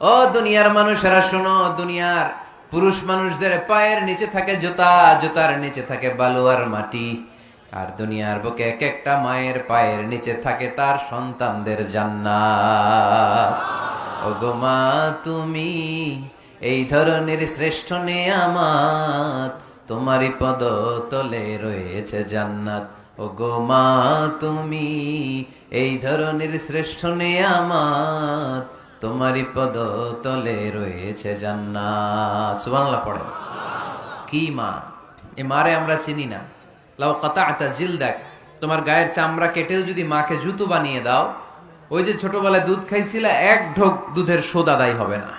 ও দুনিয়ার মানুষেরা, শোনো, দুনিয়ার পুরুষ মানুষদের পায়ের নিচে থাকে জুতা, জুতার নিচে থাকে বালু আর মাটি। আর দুনিয়ার বুকে এক একটা মায়ের পায়ের নিচে থাকে তার সন্তানদের জান্নাত। ওগো মা, তুমি এই ধরনের শ্রেষ্ঠ নেয়ামাত তোমারই পদ তলে রয়েছে জান্নাত। ওগো মা, তুমি এই ধরনের শ্রেষ্ঠ নেয়ামাত তোমারই পদ তলে রয়েছে জান্নাত। পড়েন। কি মা? এ মারে আমরা চিনি না। লাউ কাতা আতা জিল দেখ তোমার গায়ের চামড়া কেটেও যদি মাকে জুতো বানিয়ে দাও, ওই যে ছোটবেলায় দুধ খাইছিলে, এক ঢোক দুধের শোধ আদায় হবে না।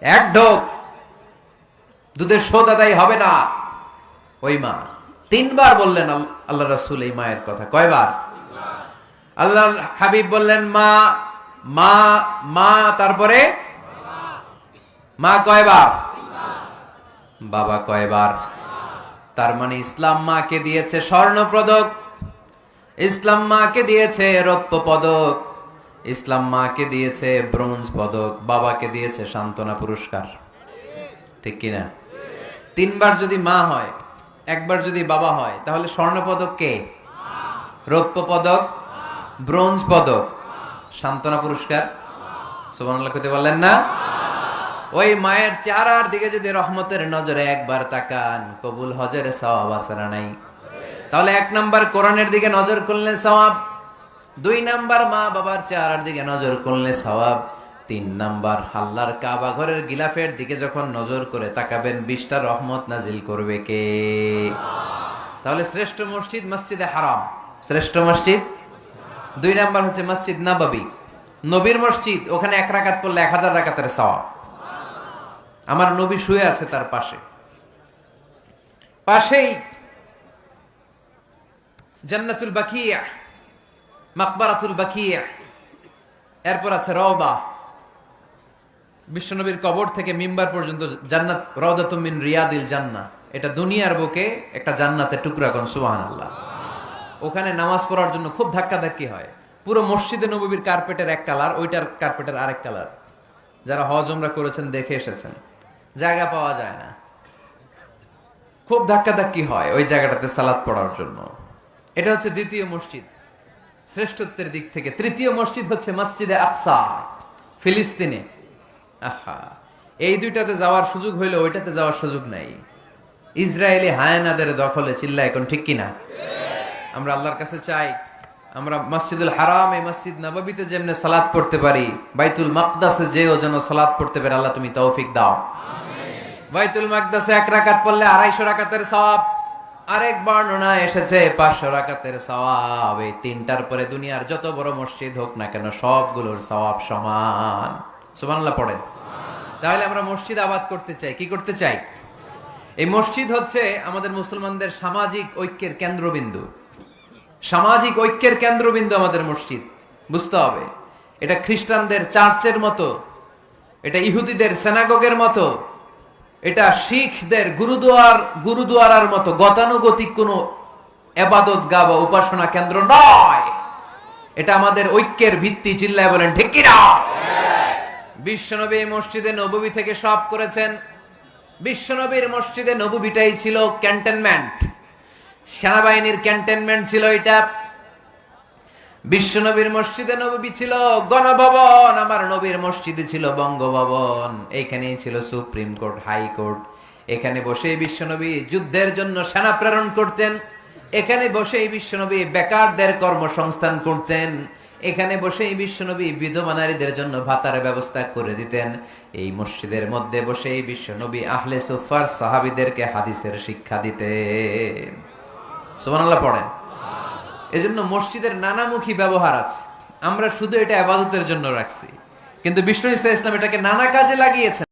এক ঢোক দুধের শোধ আদায় হবে না। ওই মা, তিনবার বললেন আল্লাহ রসুল এই মায়ের কথা। কয়বার? আল্লাহ হাবিব বললেন, মা মা মা, তারপরে? মা কয়বার বাবা কয়বার তার মানে ইসলাম মাকে দিয়েছে স্বর্ণ পদক ইসলাম মাকে দিয়েছে রৌপ্য পদক ইসলাম মাকে দিয়েছে ব্রোঞ্জ পদক। বাবাকে দিয়েছে সান্ত্বনা পুরস্কার। ঠিক কিনা? তিনবার যদি মা হয়, একবার যদি বাবা হয়, তাহলে স্বর্ণ পদক কে? রৌপ্য পদক ব্রোঞ্জ পদক। সান্ত্বনা পুরস্কার। সুবহানাল্লাহ কইতে বললেন না? ওই মায়ের চেহারার দিকে যদি রহমতের নজরে একবার তাকান, কবুল হজের সওয়াব না নাই? তাহলে এক নাম্বার কোরআনের দিকে নজর করলে সওয়াব, দুই নাম্বার মা বাবার চেহারার দিকে নজর করলে সওয়াব, তিন নাম্বার আল্লাহর কাবা ঘরের গিলাফের দিকে যখন নজর করে তাকাবেন, বিশটা রহমত নাজিল করবে কে? তাহলে শ্রেষ্ঠ মসজিদ, মসজিদে হারাম। শ্রেষ্ঠ মসজিদ দুই নাম্বার হচ্ছে মসজিদ নাবাবি। নবীর মসজিদ, ওখানে এক রাকাত পড়লে এক হাজার রাকাতের সওয়াব। আমার নবী শুয়ে আছে তার পাশে। পাশেই জান্নাতুল বাকিয়া, মাকবারাতুল বাকিয়া, এরপর আছে রওদা। বিশ্বনবীর কবর থেকে মিম্বার পর্যন্ত জান্নাত রওদা তুমিন রিয়াদিল জান্না এটা দুনিয়ার বুকে একটা জান্নাতের টুকরা কোন সুবাহান আল্লাহ ওখানে নামাজ পড়ার জন্য খুব ধাক্কা ধাক্কি হয়। পুরো মসজিদে নবীর কার্পেটের এক কালার, ওইটার কার্পেটের আরেক কালার। যারা হজ ওমরা করেছেন, দেখে এসেছেন। জায়গা পাওয়া যায় না। খুব ধাক্কা ধাক্কি হয় ওই জায়গাটাতে সালাদ পড়ার জন্য। এটা হচ্ছে দ্বিতীয় মসজিদ। শ্রেষ্ঠত্বের দিক থেকে তৃতীয় মসজিদ হচ্ছে মসজিদে আকসা, ফিলিস্তিনে। আহা, এই দুইটাতে যাওয়ার সুযোগ হইলে ওইটাতে যাওয়ার সুযোগ নাই। ইসরায়েলি হায়ানাদের দখলে চিল্লা এখন ঠিক কিনা? আমরা আল্লাহর কাছে চাই, আমরা মসজিদুল হারাম, এই মসজিদ নববীতে যেমনে সালাদ পড়তে পারি, বাইতুল মাকদাসে যেও যেন সালাদ পড়তে পারে, আল্লাহ তুমি তৌফিক দাও। বাইতুল মাকদাসে এক রাকাত পড়লে আড়াইশো রাকাতের সওয়াব, আরেক বর্ণনা এসেছে, পাঁচশো রাকাতের সওয়াব, এই তিনটার পরে দুনিয়ার যত বড় মসজিদ হোক না কেন, সবগুলোর সওয়াব সমান। সুবহানাল্লাহ পড়েন। তাহলে আমরা মসজিদ আবাদ করতে চাই, কি করতে চাই? এই মসজিদ হচ্ছে আমাদের মুসলমানদের সামাজিক ঐক্যের কেন্দ্রবিন্দু। সামাজিক ঐক্যের কেন্দ্রবিন্দু আমাদের মসজিদ, বুঝতে হবে। এটা খ্রিস্টানদের চার্চের মতো, এটা ইহুদিদের সেনাগগের মতো, এটা শিখদের গুরুদুয়ার, গুরুদুয়ারার মতো, গতানুগতিক কোনো এবাদত গা বা উপাসনা কেন্দ্র নয়। এটা আমাদের ঐক্যের ভিত্তি, চিল্লায় বলেন, ঠিক কিনা বিশ্বনবী মসজিদে নববী থেকে সব করেছেন। বিশ্বনবীর মসজিদে নববীটাই ছিল ক্যান্টনমেন্ট সেনাবাহিনীর ক্যান্টনমেন্ট ছিল এটা। বিশ্বনবীর মসজিদে নবী ছিল, গণভবন। আমার নবীর মসজিদে ছিল বঙ্গভবন। এইখানেই ছিল সুপ্রিম কোর্ট, হাই কোর্ট। এখানে বসেই বিশ্বনবী যুদ্ধের জন্য সেনা প্রেরণ করতেন। এখানে বসেই বিশ্বনবী বেকারদের কর্মসংস্থান করতেন। এখানে বসেই বিশ্বনবী বিধবা নারীদের জন্য ভাতার ব্যবস্থা করে দিতেন। এই মসজিদের মধ্যে বসেই বিশ্বনবী আহলে সুফার সাহাবিদেরকে হাদিসের শিক্ষা দিতেন। সুবহানাল্লাহ পড়েন। এজন্য মসজিদের নানামুখী ব্যবহার আছে। আমরা শুধু এটা আবাদতের জন্য রাখছি। কিন্তু বিষ্ণু ইসা ইসলাম এটাকে নানা কাজে লাগিয়েছেন।